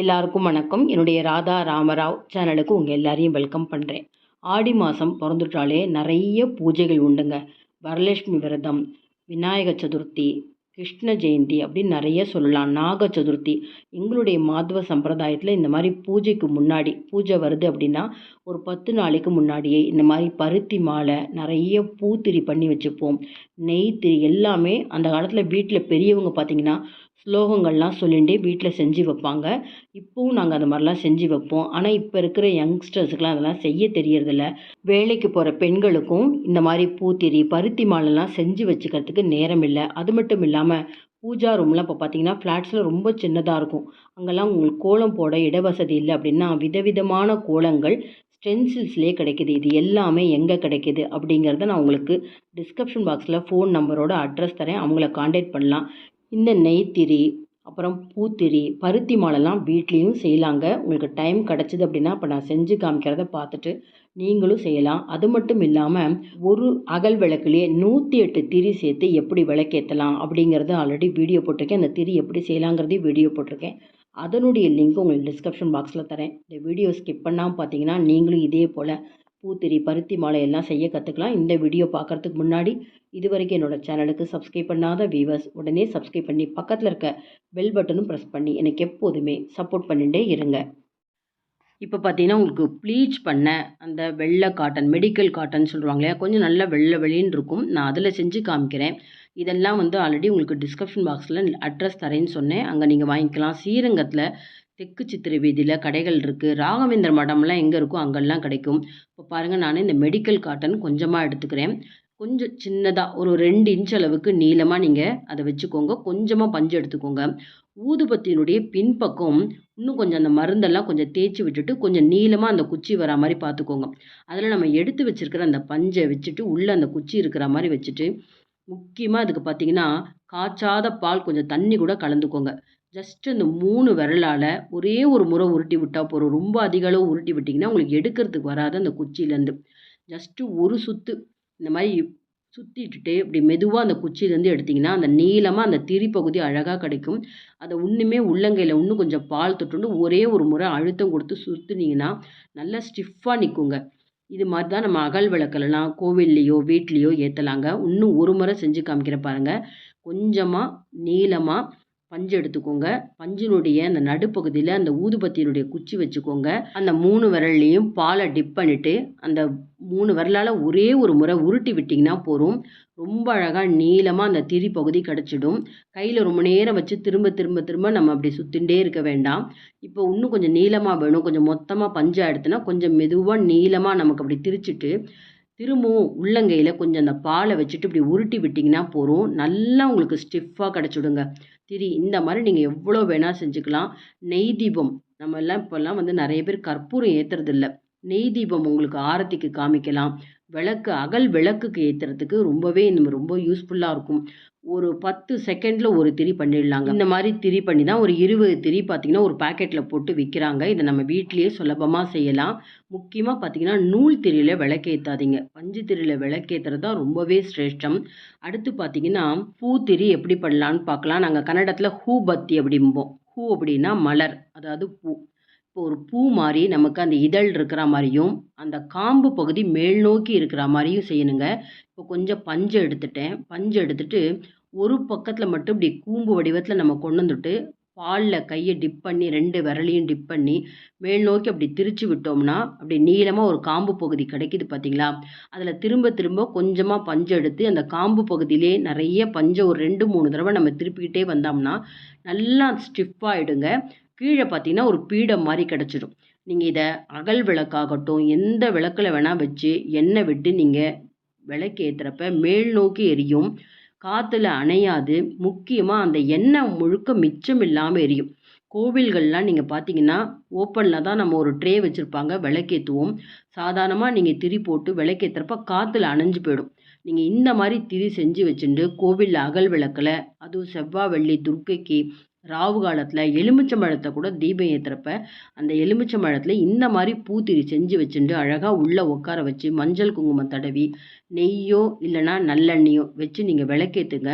எல்லாருக்கும் வணக்கம். என்னுடைய ராதா ராமராவ் சேனலுக்கு உங்கள் எல்லாரையும் வெல்கம் பண்ணுறேன் ஆடி மாதம் பிறந்துட்டாலே நிறைய பூஜைகள் உண்டுங்க. வரலட்சுமி விரதம் விநாயக சதுர்த்தி கிருஷ்ண ஜெயந்தி அப்படின்னு நிறைய சொல்லலாம். நாக சதுர்த்தி எங்களுடைய மாதவ சம்பிரதாயத்தில் இந்த மாதிரி பூஜைக்கு முன்னாடி பூஜை வருது அப்படின்னா ஒரு பத்து நாளைக்கு முன்னாடியே இந்த மாதிரி பருத்தி மாலை நிறைய பூத்திரி பண்ணி வச்சுப்போம். நெய் திரி எல்லாமே அந்த காலத்தில் வீட்டில் பெரியவங்க பார்த்திங்கன்னா ஸ்லோகங்கள்லாம் சொல்லிகிட்டே வீட்டில் செஞ்சு வைப்பாங்க. இப்போவும் நாங்கள் அந்த மாதிரிலாம் செஞ்சு வைப்போம். ஆனால் இப்போ இருக்கிற யங்ஸ்டர்ஸுக்கெலாம் அதெல்லாம் செய்ய தெரியறதில்ல. வேலைக்கு போகிற பெண்களுக்கும் இந்த மாதிரி பூத்திரி பருத்தி மாலைலாம் செஞ்சு வச்சுக்கிறதுக்கு நேரம் இல்லை. அது மட்டும் இல்லாமல் பூஜா ரூம்லாம் இப்போ பார்த்தீங்கன்னா ஃப்ளாட்ஸில் ரொம்ப சின்னதாக இருக்கும். அங்கெல்லாம் உங்களுக்கு கோலம் போட இடவசதி இல்லை அப்படின்னா விதவிதமான கோலங்கள் ஸ்டென்சில்ஸ்லேயே கிடைக்கிது. இது எல்லாமே எங்கே கிடைக்கிது அப்படிங்கிறத நான் உங்களுக்கு டிஸ்கிரிப்ஷன் பாக்ஸில் ஃபோன் நம்பரோட அட்ரஸ் தரேன். அவங்கள காண்டாக்ட் பண்ணலாம். இந்த நெய்த்திரி அப்புறம் பூத்திரி பருத்தி மாலைலாம் வீட்லேயும் செய்யலாங்க உங்களுக்கு டைம் கிடச்சிது அப்படின்னா இப்போ நான் செஞ்சு காமிக்கிறத பார்த்துட்டு நீங்களும் செய்யலாம். அது மட்டும் இல்லாமல் ஒரு அகல் விளக்குலேயே நூற்றி எட்டு திரி சேர்த்து எப்படி விளக்கேற்றலாம் அப்படிங்கிறது ஆல்ரெடி வீடியோ போட்டிருக்கேன். அந்த திரி எப்படி செய்யலாங்கிறதையும் வீடியோ போட்டிருக்கேன். அதனுடைய லிங்க் உங்களுக்கு டிஸ்கிரிப்ஷன் பாக்ஸில் தரேன். இந்த வீடியோ ஸ்கிப் பண்ணாமல் பார்த்தீங்கன்னா நீங்களும் இதே போல் பூத்திரி பருத்தி மாலை எல்லாம் செய்ய கற்றுக்கலாம் இந்த வீடியோ பார்க்குறதுக்கு முன்னாடி இது வரைக்கும் என்னோடய சேனலுக்கு சப்ஸ்கிரைப் பண்ணாத வீவர்ஸ் உடனே சப்ஸ்கிரைப் பண்ணி பக்கத்தில் இருக்க பெல் பட்டனும் ப்ரெஸ் பண்ணி எனக்கு எப்போதுமே சப்போர்ட் பண்ணிகிட்டே இருங்க. இப்போ பார்த்தீங்கன்னா உங்களுக்கு ப்ளீச் பண்ண அந்த வெள்ளை காட்டன் மெடிக்கல் காட்டன் சொல்லுவாங்க இல்லையா? கொஞ்சம் நல்லா வெள்ளை வெளின்னு இருக்கும். நான் அதில் செஞ்சு காமிக்கிறேன். இதெல்லாம் வந்து ஆல்ரெடி உங்களுக்கு டிஸ்கிரிப்ஷன் பாக்ஸில் அட்ரஸ் தரேன்னு சொன்னேன். அங்கே நீங்கள் வாங்கிக்கலாம். ஸ்ரீரங்கத்தில் தெற்கு சித்திரை வீதியில் கடைகள் இருக்குது ராகவேந்திர மடம்லாம் எங்கே இருக்கோ அங்கெல்லாம் கிடைக்கும். இப்போ பாருங்கள் நான் இந்த மெடிக்கல் காட்டன் கொஞ்சமாக எடுத்துக்கிறேன். கொஞ்சம் சின்னதாக ஒரு ரெண்டு இன்ச் அளவுக்கு நீளமாக நீங்கள் அதை வச்சுக்கோங்க. கொஞ்சமாக பஞ்சு எடுத்துக்கோங்க. ஊதுபத்தியினுடைய பின்பக்கம் இன்னும் கொஞ்சம் அந்த மருந்தெல்லாம் கொஞ்சம் தேய்ச்சி விட்டுட்டு கொஞ்சம் நீளமாக அந்த குச்சி வரா மாதிரி பார்த்துக்கோங்க. அதில் நம்ம எடுத்து வச்சுருக்கிற அந்த பஞ்சை வச்சுட்டு உள்ளே அந்த குச்சி இருக்கிற மாதிரி வச்சுட்டு முக்கியமாக அதுக்கு பார்த்தீங்கன்னா காய்ச்சாத பால் கொஞ்சம் தண்ணி கூட கலந்துக்கோங்க. ஜஸ்ட் இந்த மூணு விரலால் ஒரே ஒரு முறை உருட்டி விட்டால் போகிறோம் ரொம்ப அதிக அளவு உருட்டி விட்டிங்கன்னா உங்களுக்கு எடுக்கிறதுக்கு வராது அந்த குச்சியிலேருந்து. ஜஸ்ட்டு ஒரு சுற்று இந்த மாதிரி சுற்றிட்டுட்டு இப்படி மெதுவாக அந்த குச்சியிலேருந்து எடுத்திங்கன்னா அந்த நீளமாக அந்த திரி பகுதி அழகாக கிடைக்கும். அதை ஒன்றுமே உள்ளங்கையில் இன்னும் கொஞ்சம் பால் தொட்டுண்டு ஒரே ஒரு முறை அழுத்தம் கொடுத்து சுற்றுனீங்கன்னா நல்லா ஸ்டிஃபாக நிற்குங்க இது மாதிரி தான் நம்ம அகல் விளக்கலலாம் கோவில்லையோ வீட்லேயோ ஏற்றலாங்க இன்னும் ஒரு முறை செஞ்சு காமிக்கிற பாருங்கள் கொஞ்சமாக நீளமாக பஞ்சு எடுத்துக்கோங்க. பஞ்சினுடைய அந்த நடுப்பகுதியில் அந்த ஊதுபத்தியினுடைய குச்சி வச்சுக்கோங்க. அந்த மூணு விரல்லையும் பாலை டிப் பண்ணிவிட்டு அந்த மூணு விரலால் ஒரே ஒரு முறை உருட்டி விட்டிங்கன்னா போதும். ரொம்ப அழகாக நீளமாக அந்த திரி பகுதி கிடச்சிடும். கையில் ரொம்ப நேரம் வச்சு திரும்ப திரும்ப திரும்ப நம்ம அப்படி சுற்றிகிட்டே இருக்க வேண்டாம். இப்போ இன்னும் கொஞ்சம் நீளமாக வேணும். கொஞ்சம் மொத்தமாக பஞ்சாக எடுத்துனா கொஞ்சம் மெதுவாக நீளமாக நமக்கு அப்படி திரிச்சிட்டு திரும்பவும் உள்ளங்கையில் கொஞ்சம் அந்த பாலை வச்சுட்டு இப்படி உருட்டி விட்டிங்கன்னா போதும். நல்லா உங்களுக்கு ஸ்டிஃபாக கிடச்சிடுங்க. திரி இந்த மாதிரி நீங்கள் எவ்வளோ வேணால் செஞ்சுக்கலாம். நெய் தீபம் நம்ம எல்லாம் இப்போல்லாம் வந்து நிறைய பேர் கற்பூரம் ஏற்றுறதில்ல நெய் தீபம் உங்களுக்கு ஆரத்திக்கு காமிக்கலாம். விளக்கு அகல் விளக்குக்கு ஏற்றுறதுக்கு ரொம்பவே நம்ம ரொம்ப யூஸ்ஃபுல்லாக இருக்கும். ஒரு பத்து செகண்டில் ஒரு திரி பண்ணிடலாங்க. இந்த மாதிரி திரி பண்ணி தான் ஒரு இருபது திரி பார்த்திங்கன்னா ஒரு பேக்கெட்டில் போட்டு விற்கிறாங்க இதை நம்ம வீட்லேயே சுலபமாக செய்யலாம். முக்கியமாக பார்த்திங்கன்னா நூல் திரியில் விளக்கேற்றாதீங்க பஞ்சு திரியில் விளக்கேற்றுறது தான் ரொம்பவே சிரேஷ்டம். அடுத்து பார்த்திங்கன்னா பூத்திரி எப்படி பண்ணலான்னு பார்க்கலாம் நாங்கள் கன்னடத்தில் ஹூ பத்தி அப்படிம்போம். ஹூ அப்படின்னா மலர் அதாவது பூ. இப்போ ஒரு பூ மாதிரி நமக்கு அந்த இதழ் இருக்கிற மாதிரியும் அந்த காம்பு பகுதி மேல் நோக்கி இருக்கிற மாதிரியும் செய்யணுங்க. இப்போ கொஞ்சம் பஞ்சு எடுத்துட்டேன். பஞ்சு எடுத்துட்டு ஒரு பக்கத்தில் மட்டும் இப்படி கூம்பு வடிவத்தில் நம்ம கொண்டு வந்துட்டு பாலில் கையை டிப் பண்ணி ரெண்டு விரலையும் டிப் பண்ணி மேல் நோக்கி அப்படி திரிச்சு விட்டோம்னா அப்படி நீளமாக ஒரு காம்பு பகுதி கிடைக்கிது பார்த்தீங்களா அதில் திரும்ப திரும்ப கொஞ்சமாக பஞ்சு எடுத்து அந்த காம்பு பகுதியிலே நிறைய பஞ்சை ஒரு ரெண்டு மூணு தடவை நம்ம திருப்பிக்கிட்டே வந்தோம்னா நல்லா ஸ்டிஃபாகிடுங்க கீழே பார்த்தீங்கன்னா ஒரு பீடம் மாதிரி கிடச்சிடும் நீங்கள் இதை அகல் விளக்காகட்டும் எந்த விளக்கில் வேணால் வச்சு எண்ணெய் விட்டு நீங்கள் விளக்கு ஏற்றுறப்ப மேல் நோக்கி எரியும். காற்றுல அணையாது. முக்கியமாக அந்த எண்ணெய் முழுக்க மிச்சம் இல்லாமல் எரியும். கோவில்கள்லாம் நீங்கள் பார்த்தீங்கன்னா ஓப்பனில் தான் நம்ம ஒரு ட்ரே வச்சுருப்பாங்க விளக்கேற்றுவோம் சாதாரணமாக நீங்கள் திரி போட்டு விளக்கேற்றுறப்ப காற்றுல அணைஞ்சு போயிடும். நீங்கள் இந்த மாதிரி திரி செஞ்சு வச்சுட்டு கோவிலில் அகல் விளக்கில் அதுவும் செவ்வாய் வெள்ளி துர்க்கைக்கு ராவு காலத்தில் எலுமிச்சம்பழத்தை கூட தீபம் ஏற்றுறப்ப அந்த எலுமிச்சம்பழத்தில் இந்த மாதிரி பூத்திரி செஞ்சு வச்சுட்டு அழகாக உள்ளே உட்கார வச்சு மஞ்சள் குங்குமம் தடவி நெய்யோ இல்லைன்னா நல்லெண்ணெயோ வச்சு நீங்கள் விளக்கேற்றுங்க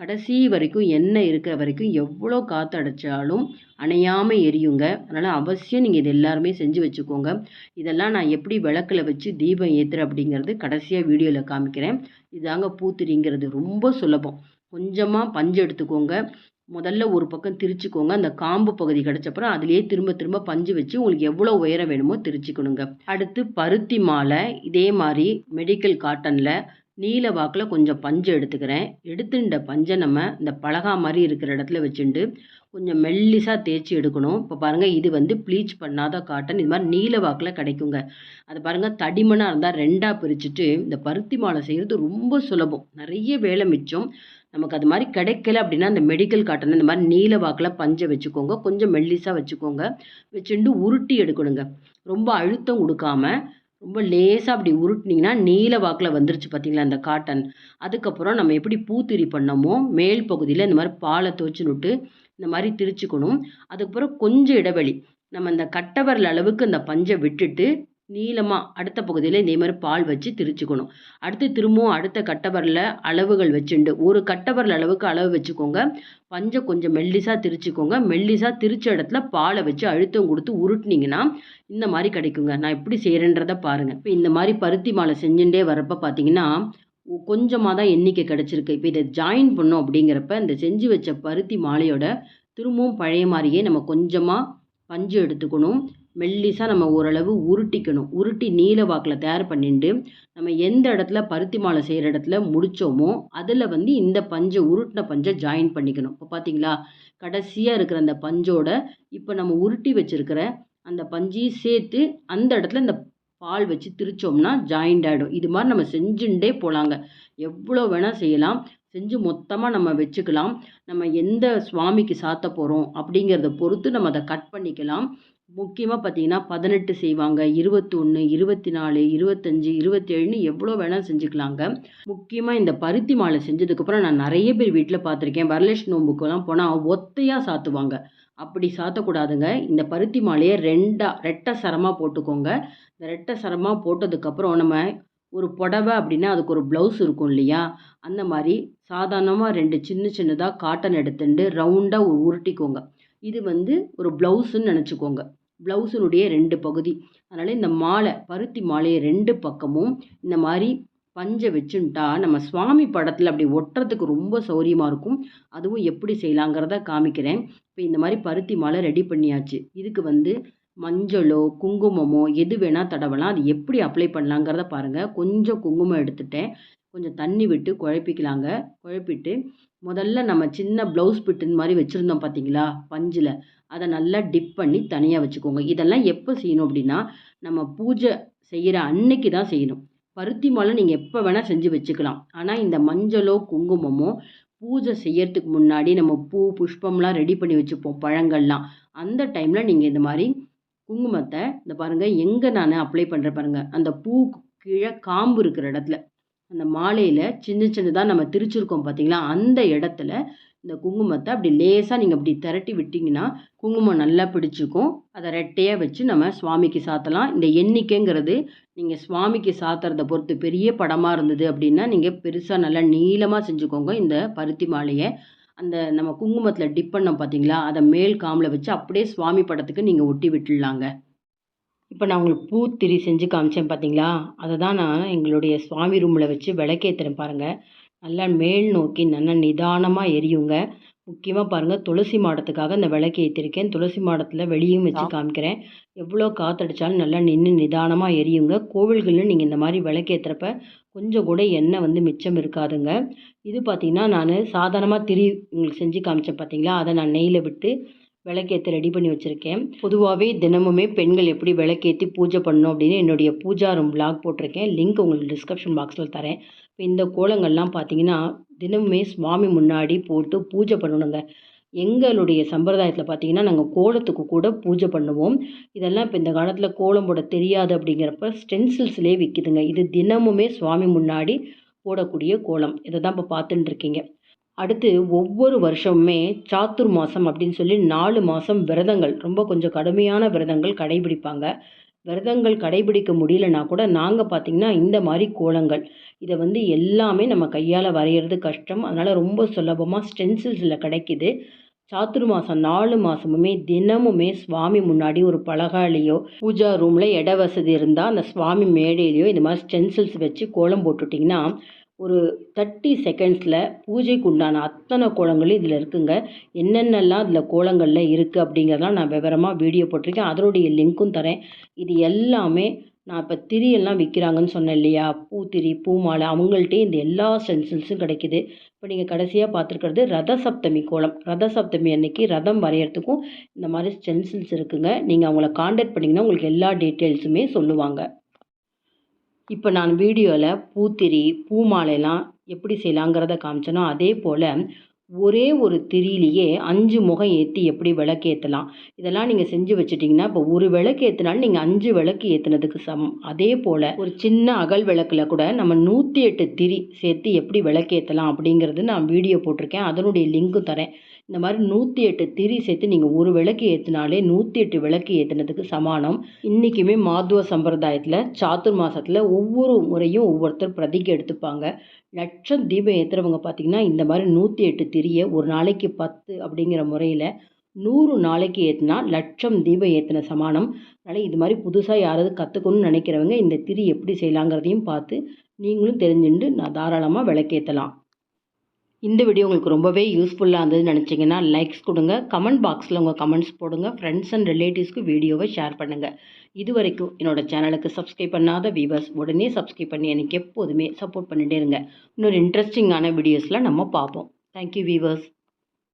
கடைசி வரைக்கும் எண்ணெய் இருக்கிற வரைக்கும் எவ்வளோ காற்று அடைச்சாலும் அணையாமல் எரியுங்க. அதனால் அவசியம் நீங்கள் இது எல்லாருமே செஞ்சு வச்சுக்கோங்க. இதெல்லாம் நான் எப்படி விளக்கில் வச்சு தீபம் ஏற்றுறேன் அப்படிங்கிறது கடைசியாக வீடியோவில் காமிக்கிறேன். இதாங்க பூத்திரிங்கிறது ரொம்ப சுலபம். கொஞ்சமாக பஞ்சு எடுத்துக்கோங்க. முதல்ல ஒரு பக்கம் திரிச்சுக்கோங்க. அந்த காம்பு பகுதி கிடச்சப்பறம் அதுலேயே திரும்ப திரும்ப பஞ்சு வச்சு உங்களுக்கு எவ்வளோ உயரம் வேணுமோ திரிச்சுக்கணுங்க. அடுத்து பருத்தி மாலை. இதே மாதிரி மெடிக்கல் காட்டனில் நீல வாக்கில் கொஞ்சம் பஞ்சு எடுத்துக்கிறேன். எடுத்துட்ட பஞ்சை நம்ம இந்த பலகா மாதிரி இருக்கிற இடத்துல வச்சுட்டு கொஞ்சம் மெல்லிசாக தேய்ச்சி எடுக்கணும். இப்போ பாருங்கள் இது வந்து ப்ளீச் பண்ணாத காட்டன் இது மாதிரி நீல வாக்கில் கிடைக்குங்க. அது பாருங்கள் தடிமனாக இருந்தால் ரெண்டாக பிரிச்சுட்டு இந்த பருத்தி மாலை செய்கிறது ரொம்ப சுலபம். நிறைய வேலை மிச்சம். நமக்கு அது மாதிரி கிடைக்கல அப்படின்னா அந்த மெடிக்கல் காட்டன் இந்த மாதிரி நீல வாக்கில் பஞ்சை வச்சுக்கோங்க. கொஞ்சம் மெல்லிஸாக வச்சுக்கோங்க. வச்சுட்டு உருட்டி எடுக்கணுங்க. ரொம்ப அழுத்தம் கொடுக்காம ரொம்ப லேசாக அப்படி உருட்டினீங்கன்னா நீல வாக்கில் வந்துருச்சு பார்த்தீங்களா அந்த காட்டன் அதுக்கப்புறம் நம்ம எப்படி பூத்திரி பண்ணமோ மேல் பகுதியில் இந்த மாதிரி பாலை துவச்சு விட்டு இந்த மாதிரி திரிச்சுக்கணும். அதுக்கப்புறம் கொஞ்சம் இடைவெளி. நம்ம இந்த கட்டவரல் அளவுக்கு இந்த பஞ்சை விட்டுட்டு நீளமாக அடுத்த பகுதியில் இதே மாதிரி பால் வச்சு திரிச்சுக்கணும். அடுத்து திரும்பவும் அடுத்த கட்டவரில் அளவுகள் வச்சுண்டு. ஒரு கட்டவரில் அளவுக்கு அளவு வச்சுக்கோங்க. பஞ்சை கொஞ்சம் மெல்லிசாக திரிச்சுக்கோங்க. மெல்லிசாக திரிச்ச இடத்துல பாலை வச்சு அழுத்தம் கொடுத்து உருட்டினீங்கன்னா இந்த மாதிரி கிடைக்குங்க. நான் எப்படி செய்கிறேன்றதை பாருங்கள் இப்போ இந்த மாதிரி பருத்தி மாலை செஞ்சுட்டே வரப்போ பார்த்தீங்கன்னா கொஞ்சமாக தான் எண்ணிக்கை கிடச்சிருக்கு. இப்போ இதை ஜாயின் பண்ணோம் அப்படிங்கிறப்ப இந்த செஞ்சு வச்ச பருத்தி மாலையோட திரும்பவும் பழைய மாதிரியே நம்ம கொஞ்சமாக பஞ்சு எடுத்துக்கணும். மெல்லிசாக நம்ம ஓரளவு உருட்டிக்கணும். உருட்டி நீல வாக்கில் தயார் பண்ணிட்டு நம்ம எந்த இடத்துல பருத்தி மாலை செய்கிற இடத்துல முடித்தோமோ அதில் வந்து இந்த பஞ்சை உருட்டின பஞ்சை ஜாயின் பண்ணிக்கணும். இப்போ பார்த்தீங்களா கடைசியாக இருக்கிற அந்த பஞ்சோட இப்போ நம்ம உருட்டி வச்சுருக்கிற அந்த பஞ்சையும் சேர்த்து அந்த இடத்துல இந்த பால் வச்சு திரிச்சோம்னா ஜாயிண்ட் ஆகிடும் இது மாதிரி நம்ம செஞ்சுட்டே போகலாங்க எவ்வளோ வேணால் செய்யலாம். செஞ்சு மொத்தமாக நம்ம வச்சுக்கலாம். நம்ம எந்த சுவாமிக்கு சாத்த போகிறோம் அப்படிங்கிறத பொறுத்து நம்ம அதை கட் பண்ணிக்கலாம். முக்கியமாக பார்த்தீங்கன்னா பதினெட்டு செய்வாங்க. இருபத்தொன்று இருபத்தி நாலு இருபத்தஞ்சி இருபத்தேழுன்னு எவ்வளோ வேணால் செஞ்சுக்கலாங்க. முக்கியமாக இந்த பருத்தி மாலை செஞ்சதுக்கப்புறம் நான் நிறைய பேர் வீட்டில் பார்த்துருக்கேன் வரலட்சுமி நோம்புக்கெல்லாம் போனால் ஒத்தையாக சாத்துவாங்க. அப்படி சாத்தக்கூடாதுங்க. இந்த பருத்தி மாலையை ரெண்டாக ரெட்டை சரமாக போட்டுக்கோங்க. இந்த ரெட்டை சரமாக போட்டதுக்கப்புறம் நம்ம ஒரு புடவை அப்படின்னா அதுக்கு ஒரு ப்ளவுஸ் இருக்கும் இல்லையா? அந்த மாதிரி சாதாரணமாக ரெண்டு சின்ன சின்னதாக காட்டன் எடுத்துட்டு ரவுண்டாக உருட்டிக்கோங்க. இது வந்து ஒரு ப்ளவுஸுன்னு நினச்சிக்கோங்க. ப்ளவுஸினுடைய ரெண்டு பகுதி. அதனால் இந்த மாலை பருத்தி மாலையை ரெண்டு பக்கமும் இந்த மாதிரி பஞ்சை வச்சுன்ட்டா நம்ம சுவாமி படத்தில் அப்படி ஒட்டுறதுக்கு ரொம்ப சௌரியமாக இருக்கும். அதுவும் எப்படி செய்யலாங்கிறத காமிக்கிறேன். இப்போ இந்த மாதிரி பருத்தி மாலை ரெடி பண்ணியாச்சு. இதுக்கு வந்து மஞ்சளோ குங்குமமோ எது வேணால் தடவலாம். அது எப்படி அப்ளை பண்ணலாங்கிறத பாருங்கள் கொஞ்சம் குங்குமம் எடுத்துட்டேன். கொஞ்சம் தண்ணி விட்டு குழப்பிக்கலாங்க. குழப்பிட்டு முதல்ல நம்ம சின்ன ப்ளவுஸ் பிட்டுன்னு மாதிரி வச்சுருந்தோம் பார்த்தீங்களா பஞ்சில். அதை நல்லா டிப் பண்ணி தனியாக வச்சுக்கோங்க. இதெல்லாம் எப்போ செய்யணும் அப்படின்னா நம்ம பூஜை செய்கிற அன்னைக்கு தான் செய்யணும். பருத்தி மாலை நீங்கள் எப்போ வேணால் செஞ்சு வச்சுக்கலாம். ஆனால் இந்த மஞ்சளோ குங்குமமோ பூஜை செய்யறதுக்கு முன்னாடி நம்ம பூ புஷ்பம்லாம் ரெடி பண்ணி வச்சுப்போம் பழங்கள்லாம். அந்த டைமில் நீங்கள் இந்த மாதிரி குங்குமத்தை இந்த பாருங்கள் எங்கே நான் அப்ளை பண்ணுறேன் பாருங்கள் அந்த பூ கீழே காம்பு இருக்கிற இடத்துல. அந்த மாலையில் சின்ன சின்னதாக நம்ம திரிச்சிருக்கோம் பார்த்தீங்களா அந்த இடத்துல இந்த குங்குமத்தை அப்படி லேசாக நீங்கள் அப்படி திரட்டி விட்டிங்கன்னா குங்குமம் நல்லா பிடிச்சிக்கும். அதை ரெட்டையாக வச்சு நம்ம சுவாமிக்கு சாத்தலாம். இந்த எண்ணிக்கைங்கிறது நீங்கள் சுவாமிக்கு சாத்துறத பொறுத்து பெரிய படமாக இருந்தது அப்படின்னா நீங்கள் பெருசாக நல்லா நீளமாக செஞ்சுக்கோங்க இந்த பருத்தி மாலையை. அந்த நம்ம குங்குமத்தில் டிப் பண்ணோம் பார்த்தீங்களா அதை மேல் காமில் வச்சு அப்படியே சுவாமி படத்துக்கு நீங்கள் ஒட்டி விட்டுடலாங்க. இப்போ நான் உங்களுக்கு பூத்திரி செஞ்சு காமிச்சேன் பார்த்தீங்களா அதை தான் நான் எங்களுடைய சுவாமி ரூமில் வச்சு விளக்கேற்றுறேன் பாருங்கள் நல்லா மேல் நோக்கி நல்லா நிதானமாக எரியுங்க. முக்கியமாக பாருங்கள் துளசி மாடத்துக்காக இந்த விளக்கு ஏற்றிருக்கேன் துளசி மாடத்தில் வெளியும் வச்சு காமிக்கிறேன். எவ்வளோ காற்றடிச்சாலும் நல்லா நின்று நிதானமாக எரியுங்க. கோவில்களில் நீங்கள் இந்த மாதிரி விளக்கேற்றுறப்ப கொஞ்சம் கூட எண்ணெய் வந்து மிச்சம் இருக்காதுங்க. இது பார்த்திங்கன்னா நான் சாதாரணமாக திரி உங்களுக்கு செஞ்சு காமிச்சேன் பார்த்தீங்களா அதை நான் நெய்யில் விட்டு விளக்கேற்றி ரெடி பண்ணி வச்சுருக்கேன். பொதுவாகவே தினமுமே பெண்கள் எப்படி விளக்கேற்றி பூஜை பண்ணணும் அப்படின்னு என்னுடைய பூஜா ரூம் பிளாக் போட்டிருக்கேன். லிங்க் உங்களுக்கு டிஸ்கிரிப்ஷன் பாக்ஸில் தரேன். இப்போ இந்த கோலங்கள்லாம் பார்த்தீங்கன்னா தினமுமே சுவாமி முன்னாடி போட்டு பூஜை பண்ணணுங்க. எங்களுடைய சம்பிரதாயத்தில் பார்த்தீங்கன்னா நாங்கள் கோலத்துக்கு கூட பூஜை பண்ணுவோம். இதெல்லாம் இப்போ இந்த காலத்தில் கோலம் போட தெரியாது அப்படிங்கிறப்ப ஸ்டென்சில்ஸ்லேயே விற்கிதுங்க இது தினமுமே சுவாமி முன்னாடி போடக்கூடிய கோலம். இதை தான் இப்போ பார்த்துட்டு இருக்கீங்க. அடுத்து ஒவ்வொரு வருஷமுமே சாத்துர் மாதம் அப்படின்னு சொல்லி நாலு மாதம் விரதங்கள் ரொம்ப கொஞ்சம் கடுமையான விரதங்கள் கடைபிடிப்பாங்க. விரதங்கள் கடைபிடிக்க முடியலனா கூட நாங்கள் பார்த்திங்கன்னா இந்த மாதிரி கோலங்கள் இதை வந்து எல்லாமே நம்ம கையால் வரைகிறது கஷ்டம். அதனால் ரொம்ப சுலபமாக ஸ்டென்சில்ஸில் கிடைக்கிது. சாத்துர் மாதம் நாலு மாதமுமே தினமுமே சுவாமி முன்னாடி ஒரு பலகாலியோ பூஜா ரூமில் இட வசதி இருந்தால் அந்த சுவாமி மேடையிலையோ இந்த மாதிரி ஸ்டென்சில்ஸ் வச்சு கோலம் போட்டுட்டிங்கன்னா ஒரு தேர்ட்டி செகண்ட்ஸில் பூஜைக்கு உண்டான அத்தனை கோலங்களும் இதில் இருக்குங்க. என்னென்னலாம் இதில் கோலங்களில் இருக்குது அப்படிங்கிறதெல்லாம் நான் விவரமாக வீடியோ போட்டிருக்கேன். அதனுடைய லிங்க்கும் தரேன். இது எல்லாமே நான் இப்போ திரியெல்லாம் விற்கிறாங்கன்னு சொன்னேன் இல்லையா? பூத்திரி பூமாலை அவங்கள்ட்டே இந்த எல்லா ஸ்டென்சில்ஸும் கிடைக்கிது. இப்போ நீங்கள் கடைசியாக பார்த்துருக்கிறது ரத சப்தமி கோலம். ரத சப்தமி அன்னைக்கு ரதம் வரைகிறதுக்கும் இந்த மாதிரி ஸ்டென்சில்ஸ் இருக்குங்க. நீங்கள் அவங்கள காண்டாக்ட் பண்ணிங்கன்னா உங்களுக்கு எல்லா டீட்டெயில்ஸுமே சொல்லுவாங்க. இப்போ நான் வீடியோவில் பூத்திரி பூமாலையெல்லாம் எப்படி செய்யலாங்கிறத காமிச்சேனோ அதே போல் ஒரே ஒரு திரியிலேயே அஞ்சு முகம் ஏற்றி எப்படி விளக்கேற்றலாம் இதெல்லாம் நீங்கள் செஞ்சு வச்சுட்டிங்கன்னா இப்போ ஒரு விளக்கு ஏற்றினாலும் நீங்கள் அஞ்சு விளக்கு ஏற்றுனதுக்கு சமம். அதே போல் ஒரு சின்ன அகல் விளக்கில் கூட நம்ம நூற்றி எட்டு திரி சேர்த்து எப்படி விளக்கேற்றலாம் அப்படிங்கிறது நான் வீடியோ போட்டிருக்கேன். அதனுடைய லிங்க்கும் தரேன். இந்த மாதிரி நூற்றி எட்டு திரி சேர்த்து நீங்கள் ஒரு விளக்கு ஏற்றினாலே நூற்றி எட்டு விளக்கு ஏற்றினதுக்கு சமானம். இன்றைக்குமே மாதுவ சம்பிரதாயத்தில் சாத்துர் மாதத்தில் ஒவ்வொரு முறையும் ஒவ்வொருத்தர் பிரதிக்கு எடுத்துப்பாங்க. லட்சம் தீபம் ஏற்றுறவங்க பார்த்திங்கன்னா இந்த மாதிரி நூற்றி எட்டு திரியை ஒரு நாளைக்கு பத்து அப்படிங்கிற முறையில் நூறு நாளைக்கு ஏற்றினா லட்சம் தீபம் ஏற்றின சமானம். அதனால் இது மாதிரி புதுசாக யாராவது கற்றுக்கணும்னு நினைக்கிறவங்க இந்த திரி எப்படி செய்யலாங்கிறதையும் பார்த்து நீங்களும் தெரிஞ்சுட்டு நான் தாராளமாக விளக்கேற்றலாம் இந்த வீடியோ உங்களுக்கு ரொம்பவே யூஸ்ஃபுல்லாக இருந்ததுன்னு நினச்சிங்கன்னா லைக்ஸ் கொடுங்க. கமெண்ட் பாக்ஸில் உங்கள் கமெண்ட்ஸ் போடுங்க. ஃப்ரெண்ட்ஸ் அண்ட் ரிலேட்டிவ்ஸ்க்கு வீடியோவை ஷேர் பண்ணுங்கள் இது வரைக்கும் என்னோட சேனலுக்கு சப்ஸ்கிரைப் பண்ணாத வியூவர்ஸ் உடனே சப்ஸ்கிரைப் பண்ணி எனக்கு எப்போதுமே சப்போர்ட் பண்ணிகிட்டே இருங்க. இன்னொரு இன்ட்ரெஸ்டிங்கான வீடியோஸில் நம்ம பார்ப்போம். Thank you viewers